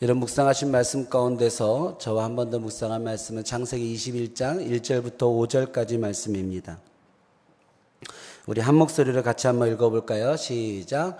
이런 묵상하신 말씀 가운데서 저와 한 번 더 묵상한 말씀은 창세기 21장 1절부터 5절까지 말씀입니다. 우리 한 목소리로 같이 한번 읽어볼까요? 시작.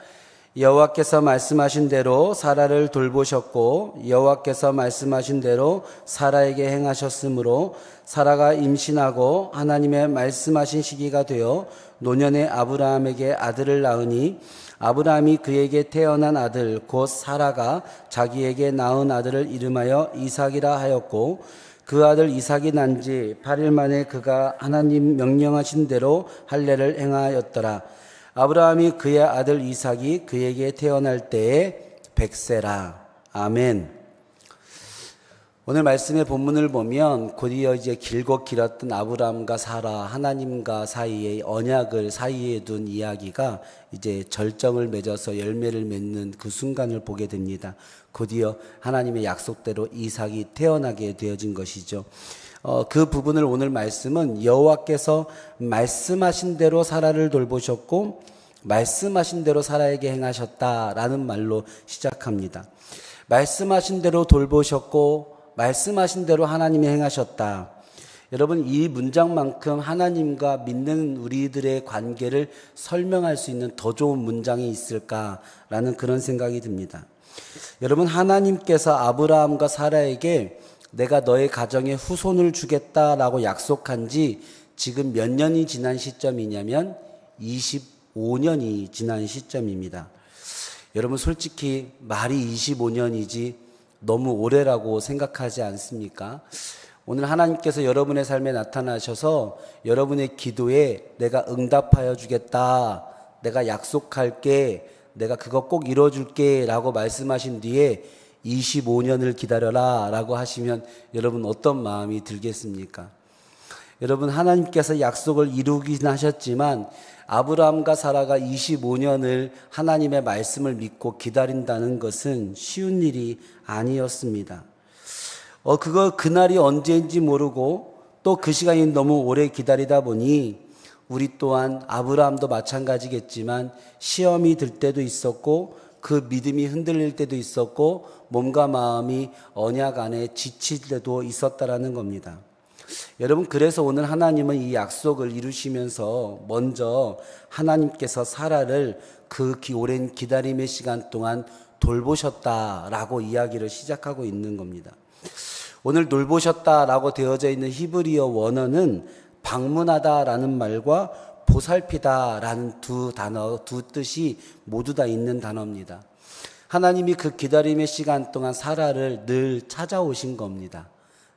여호와께서 말씀하신 대로 사라를 돌보셨고 여호와께서 말씀하신 대로 사라에게 행하셨으므로 사라가 임신하고 하나님의 말씀하신 시기가 되어 노년의 아브라함에게 아들을 낳으니 아브라함이 그에게 태어난 아들 곧 사라가 자기에게 낳은 아들을 이름하여 이삭이라 하였고 그 아들 이삭이 난 지 8일 만에 그가 하나님 명령하신 대로 할례를 행하였더라. 아브라함이 그의 아들 이삭이 그에게 태어날 때에 백세라. 아멘. 오늘 말씀의 본문을 보면 곧이어 이제 길고 길었던 아브라함과 사라 하나님과 사이의 언약을 사이에 둔 이야기가 이제 절정을 맺어서 열매를 맺는 그 순간을 보게 됩니다. 곧이어 하나님의 약속대로 이삭이 태어나게 되어진 것이죠. 어, 그 부분을 오늘 말씀은 여호와께서 말씀하신 대로 사라를 돌보셨고 말씀하신 대로 사라에게 행하셨다라는 말로 시작합니다. 말씀하신 대로 돌보셨고 말씀하신 대로 하나님이 행하셨다. 여러분 이 문장만큼 하나님과 믿는 우리들의 관계를 설명할 수 있는 더 좋은 문장이 있을까라는 그런 생각이 듭니다. 여러분 하나님께서 아브라함과 사라에게 내가 너의 가정에 후손을 주겠다라고 약속한 지 지금 몇 년이 지난 시점이냐면 25년이 지난 시점입니다. 여러분 솔직히 말이 25년이지 너무 오래라고 생각하지 않습니까? 오늘 하나님께서 여러분의 삶에 나타나셔서 여러분의 기도에 내가 응답하여 주겠다. 내가 약속할게. 내가 그거 꼭 이뤄줄게. 라고 말씀하신 뒤에 25년을 기다려라. 라고 하시면 여러분 어떤 마음이 들겠습니까? 여러분 하나님께서 약속을 이루긴 하셨지만 아브라함과 사라가 25년을 하나님의 말씀을 믿고 기다린다는 것은 쉬운 일이 아니었습니다. 어, 그거 그날이 언제인지 모르고 또 그 시간이 너무 오래 기다리다 보니 우리 또한 아브라함도 마찬가지겠지만 시험이 들 때도 있었고 그 믿음이 흔들릴 때도 있었고 몸과 마음이 언약 안에 지칠 때도 있었다라는 겁니다. 여러분 그래서 오늘 하나님은 이 약속을 이루시면서 먼저 하나님께서 사라를 그 오랜 기다림의 시간 동안 돌보셨다라고 이야기를 시작하고 있는 겁니다. 오늘 돌보셨다라고 되어져 있는 히브리어 원어는 방문하다라는 말과 보살피다라는 두 단어, 두 뜻이 모두 다 있는 단어입니다. 하나님이 그 기다림의 시간 동안 사라를 늘 찾아오신 겁니다.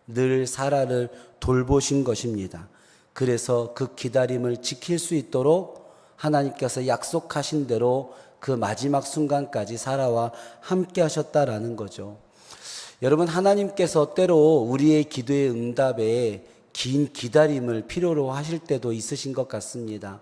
늘 사라를 돌보신 것입니다. 그래서 그 기다림을 지킬 수 있도록 하나님께서 약속하신 대로 그 마지막 순간까지 사라와 함께 하셨다라는 거죠. 여러분, 하나님께서 때로 우리의 기도의 응답에 긴 기다림을 필요로 하실 때도 있으신 것 같습니다.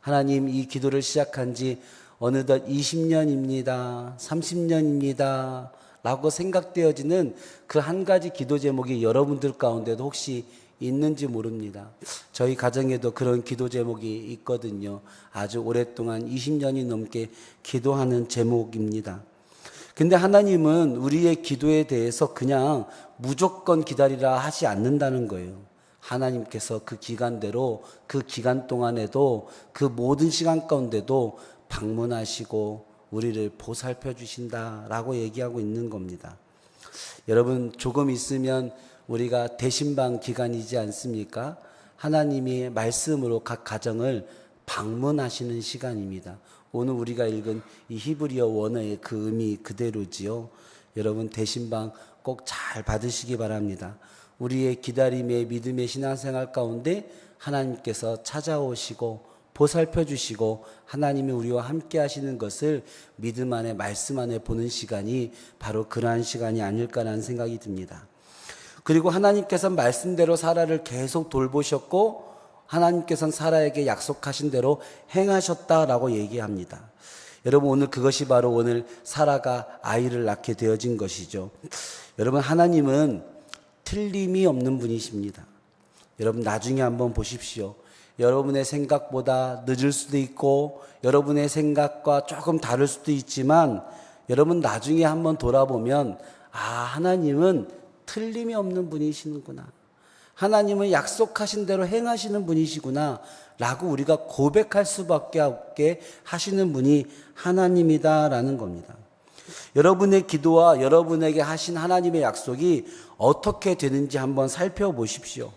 하나님, 이 기도를 시작한 지 어느덧 20년입니다. 30년입니다. 라고 생각되어지는 그 한 가지 기도 제목이 여러분들 가운데도 혹시 있는지 모릅니다. 저희 가정에도 그런 기도 제목이 있거든요. 아주 오랫동안 20년이 넘게 기도하는 제목입니다. 근데 하나님은 우리의 기도에 대해서 그냥 무조건 기다리라 하지 않는다는 거예요. 하나님께서 그 기간대로 그 기간 동안에도 그 모든 시간 가운데도 방문하시고 우리를 보살펴 주신다라고 얘기하고 있는 겁니다. 여러분 조금 있으면 우리가 대신방 기간이지 않습니까? 하나님이 말씀으로 각 가정을 방문하시는 시간입니다. 오늘 우리가 읽은 이 히브리어 원어의 그 의미 그대로지요. 여러분 대신방 꼭 잘 받으시기 바랍니다. 우리의 기다림의 믿음의 신앙생활 가운데 하나님께서 찾아오시고 보살펴 주시고 하나님이 우리와 함께 하시는 것을 믿음 안에 말씀 안에 보는 시간이 바로 그러한 시간이 아닐까라는 생각이 듭니다. 그리고 하나님께서 말씀대로 사라를 계속 돌보셨고 하나님께서는 사라에게 약속하신 대로 행하셨다라고 얘기합니다. 여러분 오늘 그것이 바로 오늘 사라가 아이를 낳게 되어진 것이죠. 여러분 하나님은 틀림이 없는 분이십니다. 여러분 나중에 한번 보십시오. 여러분의 생각보다 늦을 수도 있고 여러분의 생각과 조금 다를 수도 있지만 여러분 나중에 한번 돌아보면 아, 하나님은 틀림이 없는 분이시는구나. 하나님은 약속하신 대로 행하시는 분이시구나. 라고 우리가 고백할 수밖에 없게 하시는 분이 하나님이다라는 겁니다. 여러분의 기도와 여러분에게 하신 하나님의 약속이 어떻게 되는지 한번 살펴보십시오.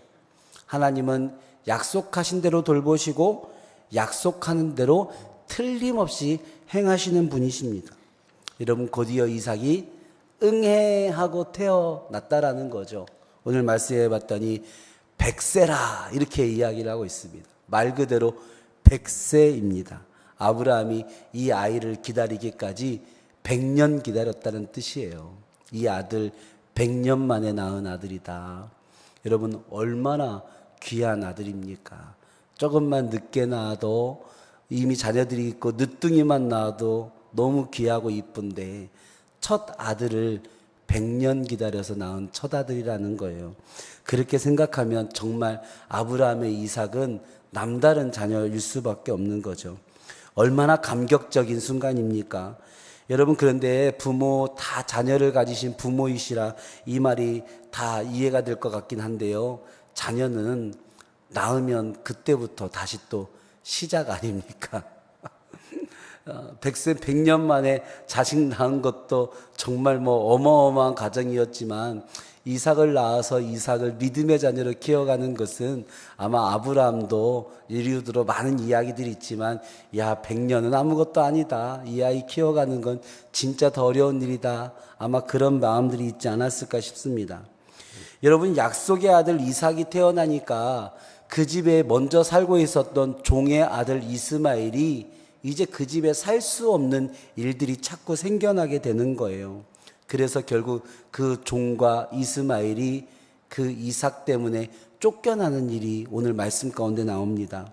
하나님은 약속하신 대로 돌보시고 약속하는 대로 틀림없이 행하시는 분이십니다. 여러분 곧이어 이삭이 응해하고 태어났다라는 거죠. 오늘 말씀해 봤더니 백세라 이렇게 이야기를 하고 있습니다. 말 그대로 백세입니다. 아브라함이 이 아이를 기다리기까지 100년 기다렸다는 뜻이에요. 이 아들 100년 만에 낳은 아들이다. 여러분 얼마나 귀한 아들입니까? 조금만 늦게 낳아도 이미 자녀들이 있고 늦둥이만 낳아도 너무 귀하고 이쁜데 첫 아들을 100년 기다려서 낳은 첫 아들이라는 거예요. 그렇게 생각하면 정말 아브라함의 이삭은 남다른 자녀일 수밖에 없는 거죠. 얼마나 감격적인 순간입니까? 여러분 그런데 부모 다 자녀를 가지신 부모이시라 이 말이 다 이해가 될 것 같긴 한데요. 자녀는 낳으면 그때부터 다시 또 시작 아닙니까? 어, 백세 백년 만에 자식 낳은 것도 정말 뭐 어마어마한 가정이었지만 이삭을 낳아서 이삭을 믿음의 자녀로 키워가는 것은 아마 아브라함도 이리우드로 많은 이야기들이 있지만 야 백년은 아무것도 아니다 이 아이 키워가는 건 진짜 더 어려운 일이다 아마 그런 마음들이 있지 않았을까 싶습니다. 여러분 약속의 아들 이삭이 태어나니까 그 집에 먼저 살고 있었던 종의 아들 이스마엘이 이제 그 집에 살 수 없는 일들이 자꾸 생겨나게 되는 거예요. 그래서 결국 그 종과 이스마엘이 그 이삭 때문에 쫓겨나는 일이 오늘 말씀 가운데 나옵니다.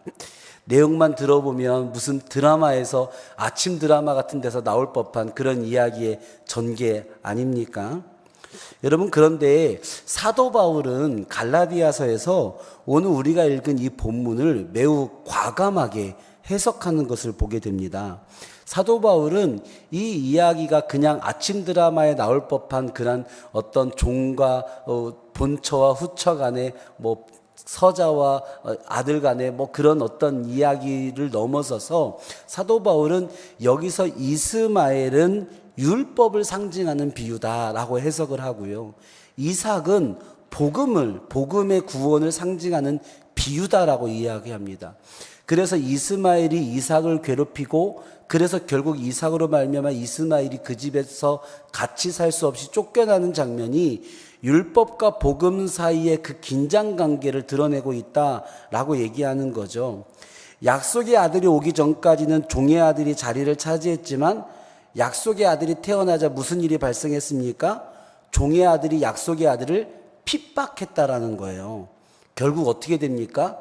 내용만 들어보면 무슨 드라마에서 아침 드라마 같은 데서 나올 법한 그런 이야기의 전개 아닙니까? 여러분 그런데 사도 바울은 갈라디아서에서 오늘 우리가 읽은 이 본문을 매우 과감하게 해석하는 것을 보게 됩니다. 사도 바울은 이 이야기가 그냥 아침 드라마에 나올 법한 그런 어떤 종과 어, 본처와 후처 간의 뭐 서자와 어, 아들 간의 뭐 그런 어떤 이야기를 넘어서서 사도 바울은 여기서 이스마엘은 율법을 상징하는 비유다라고 해석을 하고요. 이삭은 복음을 복음의 구원을 상징하는 비유다라고 이야기합니다. 그래서 이스마엘이 이삭을 괴롭히고 그래서 결국 이삭으로 말미암아 이스마엘이 그 집에서 같이 살 수 없이 쫓겨나는 장면이 율법과 복음 사이의 그 긴장 관계를 드러내고 있다라고 얘기하는 거죠. 약속의 아들이 오기 전까지는 종의 아들이 자리를 차지했지만 약속의 아들이 태어나자 무슨 일이 발생했습니까? 종의 아들이 약속의 아들을 핍박했다라는 거예요. 결국 어떻게 됩니까?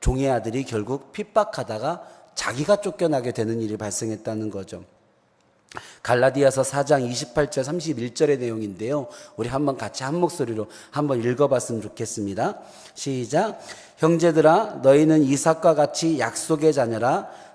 종의 아들이 결국 핍박하다가 자기가 쫓겨나게 되는 일이 발생했다는 거죠. 갈라디아서 4장 28절 31절의 내용인데요. 우리 한번 같이 한 목소리로 한번 읽어봤으면 좋겠습니다. 시작. 형제들아 너희는 이삭과 같이 약속의 자녀라.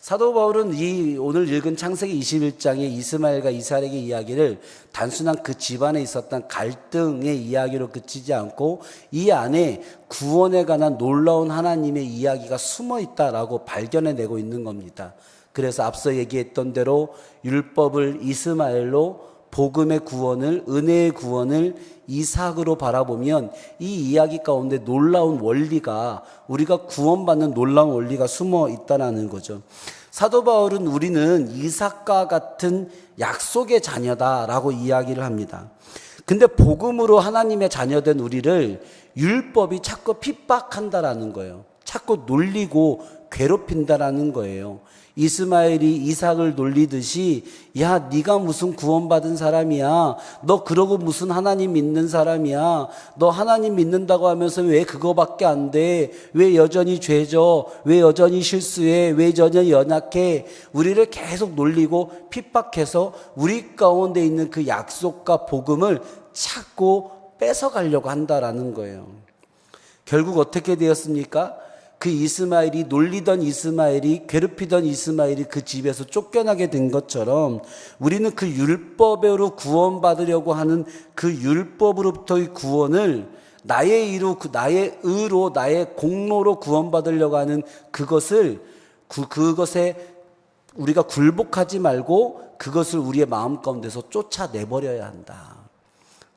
사도 바울은 이 오늘 읽은 창세기 21장의 이스마엘과 이삭의 이야기를 단순한 그 집안에 있었던 갈등의 이야기로 그치지 않고 이 안에 구원에 관한 놀라운 하나님의 이야기가 숨어 있다라고 발견해내고 있는 겁니다. 그래서 앞서 얘기했던 대로 율법을 이스마엘로 복음의 구원을 은혜의 구원을 이삭으로 바라보면 이 이야기 가운데 놀라운 원리가 우리가 구원받는 놀라운 원리가 숨어 있다라는 거죠. 사도 바울은 우리는 이삭과 같은 약속의 자녀다라고 이야기를 합니다. 근데 복음으로 하나님의 자녀된 우리를 율법이 자꾸 핍박한다라는 거예요. 자꾸 놀리고 괴롭힌다라는 거예요. 이스마엘이 이삭을 놀리듯이 야 네가 무슨 구원받은 사람이야? 너 그러고 무슨 하나님 믿는 사람이야? 너 하나님 믿는다고 하면서 왜 그거밖에 안 돼? 왜 여전히 죄져? 왜 여전히 실수해? 왜 여전히 연약해? 우리를 계속 놀리고 핍박해서 우리 가운데 있는 그 약속과 복음을 찾고 뺏어가려고 한다라는 거예요. 결국 어떻게 되었습니까? 그 이스마엘이 놀리던 이스마엘이 괴롭히던 이스마엘이 그 집에서 쫓겨나게 된 것처럼 우리는 그 율법으로 구원받으려고 하는 그 율법으로부터의 구원을 나의 그 나의 의로 나의 공로로 구원받으려고 하는 그것을 그 그것에 우리가 굴복하지 말고 그것을 우리의 마음 가운데서 쫓아내 버려야 한다.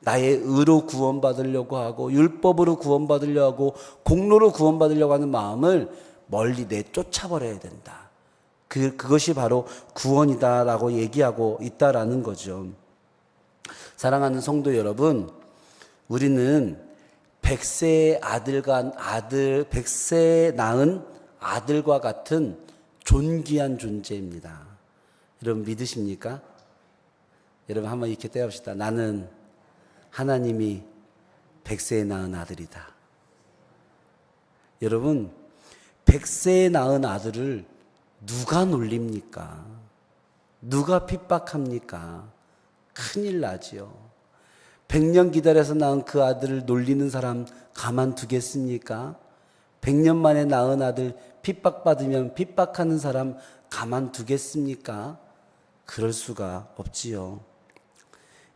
나의 의로 구원받으려고 하고 율법으로 구원받으려고 하고 공로로 구원받으려고 하는 마음을 멀리 내쫓아버려야 된다. 그 그것이 바로 구원이다라고 얘기하고 있다라는 거죠. 사랑하는 성도 여러분, 우리는 백세의 아들과 아들 백세 낳은 아들과 같은 존귀한 존재입니다. 여러분 믿으십니까? 여러분 한번 이렇게 떼합시다. 나는 하나님이 백세에 낳은 아들이다. 여러분, 백세에 낳은 아들을 누가 놀립니까? 누가 핍박합니까? 큰일 나지요. 백년 기다려서 낳은 그 아들을 놀리는 사람 가만두겠습니까? 백년 만에 낳은 아들 핍박받으면 핍박하는 사람 가만두겠습니까? 그럴 수가 없지요.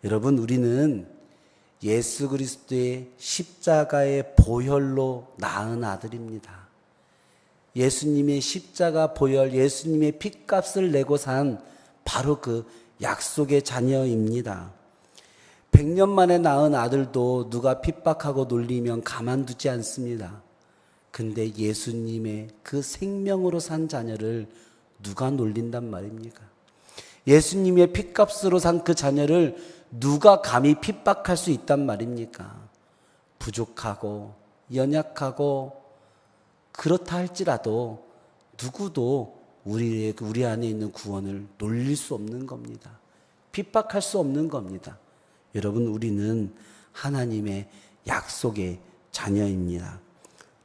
여러분, 우리는 예수 그리스도의 십자가의 보혈로 낳은 아들입니다. 예수님의 십자가 보혈, 예수님의 핏값을 내고 산 바로 그 약속의 자녀입니다. 100년 만에 낳은 아들도 누가 핍박하고 놀리면 가만두지 않습니다. 근데 예수님의 그 생명으로 산 자녀를 누가 놀린단 말입니까? 예수님의 핏값으로 산 그 자녀를 누가 감히 핍박할 수 있단 말입니까? 부족하고 연약하고 그렇다 할지라도 누구도 우리의 우리 안에 있는 구원을 놀릴 수 없는 겁니다. 핍박할 수 없는 겁니다. 여러분 우리는 하나님의 약속의 자녀입니다.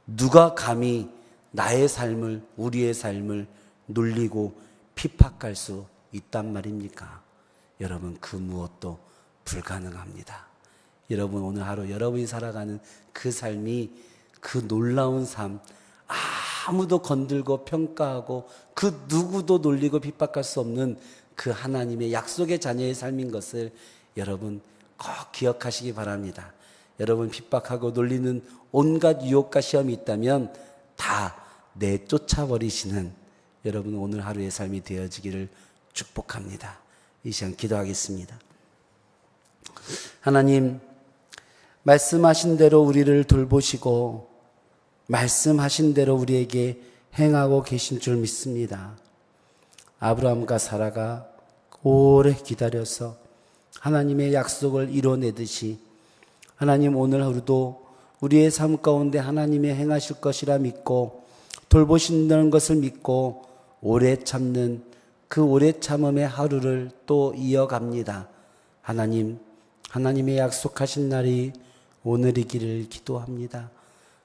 누가 감히 나의 삶을 우리의 삶을 놀리고 핍박할 수 있단 말입니까? 여러분 그 무엇도 불가능합니다. 여러분 오늘 하루 여러분이 살아가는 그 삶이 그 놀라운 삶 아무도 건들고 평가하고 그 누구도 놀리고 핍박할 수 없는 그 하나님의 약속의 자녀의 삶인 것을 여러분 꼭 기억하시기 바랍니다. 여러분 핍박하고 놀리는 온갖 유혹과 시험이 있다면 다 내쫓아 버리시는 여러분 오늘 하루의 삶이 되어지기를 축복합니다. 이 시간 기도하겠습니다. 하나님, 말씀하신 대로 우리를 돌보시고, 말씀하신 대로 우리에게 행하고 계신 줄 믿습니다. 아브라함과 사라가 오래 기다려서 하나님의 약속을 이뤄내듯이 하나님 오늘 하루도 우리의 삶 가운데 하나님의 행하실 것이라 믿고 돌보신다는 것을 믿고 오래 참는 그 오래 참음의 하루를 또 이어갑니다. 하나님, 하나님의 약속하신 날이 오늘이기를 기도합니다.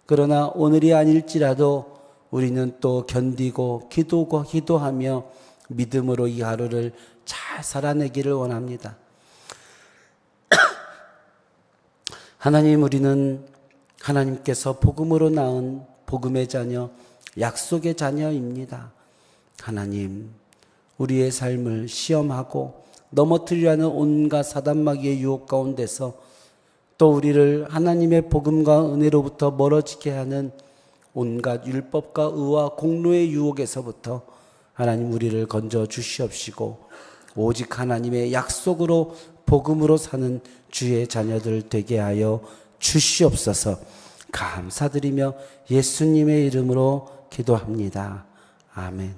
그러나 오늘이 아닐지라도 우리는 또 견디고 기도고 기도하며 믿음으로 이 하루를 잘 살아내기를 원합니다. 하나님 우리는 하나님께서 복음으로 낳은 복음의 자녀, 약속의 자녀입니다. 하나님, 우리의 삶을 시험하고 넘어뜨리려는 온갖 사단마귀의 유혹 가운데서 또 우리를 하나님의 복음과 은혜로부터 멀어지게 하는 온갖 율법과 의와 공로의 유혹에서부터 하나님 우리를 건져 주시옵시고 오직 하나님의 약속으로 복음으로 사는 주의 자녀들 되게 하여 주시옵소서 감사드리며 예수님의 이름으로 기도합니다. 아멘.